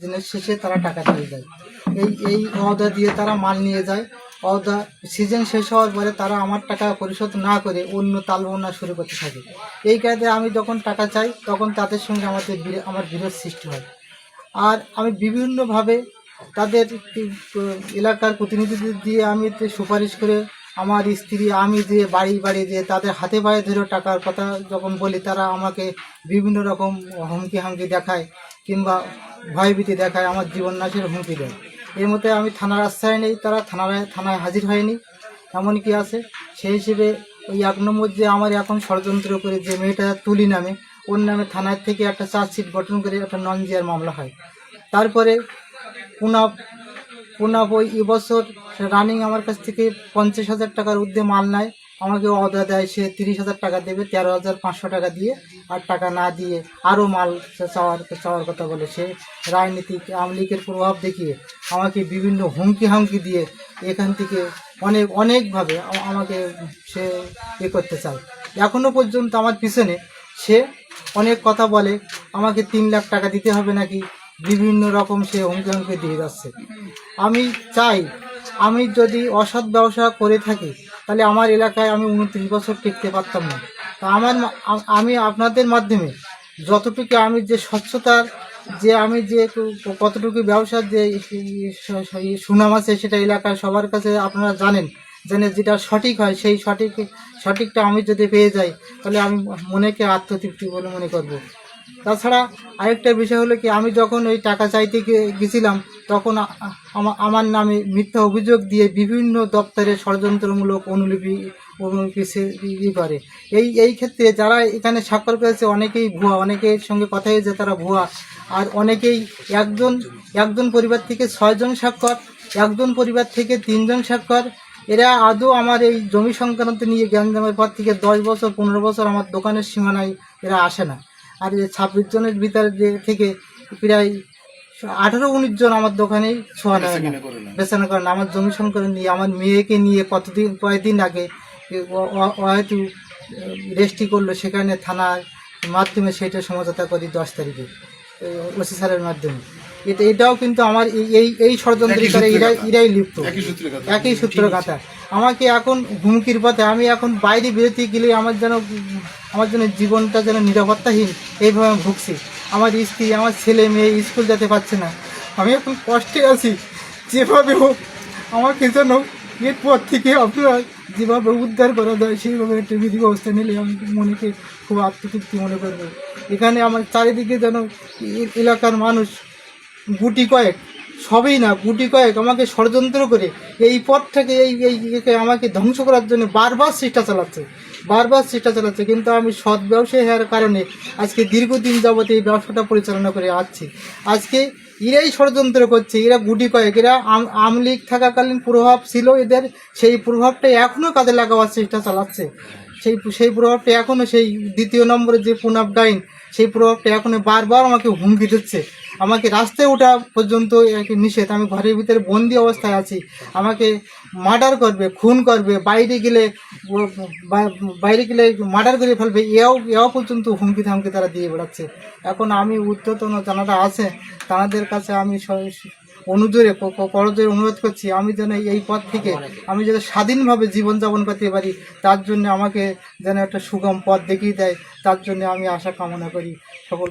দিনের শেষে তারা টাকা দিয়ে যায় এই এই অদা দিয়ে তারা মাল নিয়ে যায়। অদা সিজন শেষ হওয়ার পরে তারা আমার টাকা পরিশোধ না করে অন্য তালবনা শুরু করতে থাকে। এই কায়দায় আমি যখন টাকা চাই, তখন তাদের সঙ্গে আমাদের আমার বিরোধ সৃষ্টি হয়। আর আমি বিভিন্নভাবে তাদের এলাকার প্রতিনিধিদের দিয়ে আমি সুপারিশ করে আমার স্ত্রী, আমি দিয়ে বাড়ি বাড়ি দিয়ে তাদের হাতে পায়ে ধরে টাকার কথা যখন বলি, তারা আমাকে বিভিন্ন রকম হুমকি হামকি দেখায়। কিংবা ভয়ভীতি দেখায় আমার জীবন নাশের হুমকি দেয়। এর মধ্যে আমি থানার আশ্রয় নেই, তারা থানায় থানায় হাজির হয়নি। এমন কি আছে, সেই হিসেবে ওই এক নম্বর যে আমার এখন ষড়যন্ত্র করে যে মেয়েটা তুলি নামে, ওর নামে থানার থেকে একটা চার্জশিট গঠন করে একটা নন জিয়ার মামলা হয়। তারপরে পুনাব পুনাব ওই এবছর রানিং আমার কাছ থেকে পঞ্চাশ হাজার টাকার ঊর্ধ্বে মাল নেয়। আমাকে অর্ডার দেয় সে তিরিশ হাজার টাকা দেবে, তেরো হাজার পাঁচশো টাকা দিয়ে। আর টাকা না দিয়ে আরও মাল চাওয়ার চাওয়ার কথা বলে সে রাজনীতিক আওয়ামী লীগের প্রভাব দেখিয়ে আমাকে বিভিন্ন হুমকি হামকি দিয়ে এখান থেকে অনেক, অনেকভাবে আমাকে সে এ করতে চায়। এখনও পর্যন্ত আমার পিছনে সে অনেক কথা বলে, আমাকে তিন লাখ টাকা দিতে হবে নাকি? বিভিন্ন রকম সে হুমকি হুমকি দিয়ে যাচ্ছে। আমি চাই, আমি যদি অসৎ ব্যবসা করে থাকি তাহলে আমার এলাকায় আমি উনত্রিশ বছর টিকতে পারতাম না। তা আমার আমি আপনাদের মাধ্যমে যতটুকু আমি যে স্বচ্ছতার যে আমি যে কতটুকু ব্যবসার যে সুনাম আছে সেটা এলাকায় সবার কাছে আপনারা জানেন, জেনে যেটা সঠিক হয় সেই সঠিক সঠিকটা আমি যদি পেয়ে যাই, তাহলে আমি মনেকে আত্মতৃপ্তি বলে মনে করব। তাছাড়া আরেকটা বিষয় হলো কি, আমি যখন ওই টাকা চাইতে গেছিলাম, তখন আমার নামে মিথ্যা অভিযোগ দিয়ে বিভিন্ন দপ্তরে ষড়যন্ত্রমূলক অনুলিপি অনুলিপি করে। এই এই ক্ষেত্রে যারা এখানে স্বাক্ষর করেছে, অনেকেই ভুয়া, অনেকের সঙ্গে কথা হয়েছে তারা ভুয়া। আর অনেকেই একজন একজন পরিবার থেকে ছয়জন স্বাক্ষর, একজন পরিবার থেকে তিনজন স্বাক্ষর। এরা আদৌ আমার এই জমি সংক্রান্ত নিয়ে জ্ঞানজামের পর থেকে দশ বছর, পনেরো বছর আমার দোকানের সীমানায় এরা আসে না। আর এই ছাব্বিশ জনের ভিতরে যে থেকে প্রায় আঠারো উনিশ জন আমার দোকানেই ছোঁয়া নেয় না। বেচানো করেন আমার জমি সংকলন নিয়ে আমার মেয়েকে নিয়ে কতদিন কয়েকদিন আগে হয়তো রেস্টি করল সেখানে থানার মাধ্যমে সেটা সমঝোতা করি দশ তারিখে ওসি স্যারের মাধ্যমে। এটা এটাও কিন্তু আমার এই- এই ষড়যন্ত্রকারে এরাই এরাই লিপ্ত। একই সূত্র গাথা আমাকে এখন হুমকির পথে আমি এখন বাইরে বেরোতে গেলে আমার যেন, আমার জন্য জীবনটা যেন নিরাপত্তাহীন, এইভাবে আমি ভুগছি। আমার স্ত্রী, আমার ছেলে মেয়ে স্কুল যেতে পারছে না। আমি এখন কষ্টে আছি। যেভাবে হোক, আমাকে যেন এরপর থেকে আপনারা যেভাবে উদ্ধার করা যায়, সেইভাবে একটা বিধি ব্যবস্থা নিলে আমি মনেকে খুব আত্মতৃপ্তি মনে করব। এখানে আমার চারিদিকে যেন এলাকার মানুষ গুটি কয়েক সবই না, গুটি কয়েক আমাকে ষড়যন্ত্র করে এই পথ থেকে এই এই আমাকে ধ্বংস করার জন্য বারবার চেষ্টা চালাচ্ছে, বারবার চেষ্টা চালাচ্ছে। কিন্তু আমি সৎ ব্যবসায়ী হওয়ার কারণে আজকে দীর্ঘদিন যাবত এই ব্যবসাটা পরিচালনা করে আসছি। আজকে এরাই ষড়যন্ত্র করছে, এরা গুটি কয়েক, এরা আম- আওয়ামী লীগ থাকাকালীন প্রভাব ছিল এদের, সেই প্রভাবটা এখনও কাজে লাগাবার চেষ্টা চালাচ্ছে। সেই সেই প্রভাবটা এখনও সেই দ্বিতীয় নম্বরে যে পুনাব ডাইন সেই প্রভাবটা এখন বারবার আমাকে হুমকি দিচ্ছে। আমাকে রাস্তায় ওঠা পর্যন্ত নিষেধ। আমি ঘরের ভিতরে বন্দি অবস্থায় আছি। আমাকে মার্ডার করবে, খুন করবে, বাইরে গেলে বাইরে গেলে মার্ডার করে ফেলবে, এও এও পর্যন্ত হুমকি থামকি তারা দিয়ে বেড়াচ্ছে। এখন আমি উদ্ধতন যারা আছে, তাদের কাছে আমি স- অনুজোরে ক- ক- করজোরে অনুরোধ করছি, আমি যেন এই পথ থেকে আমি যেন স্বাধীনভাবে জীবনযাপন করতে পারি, তার জন্য আমাকে যেন একটা সুগম পথ দেখিয়ে দেয়, তার জন্য আমি আশা কামনা করি সকল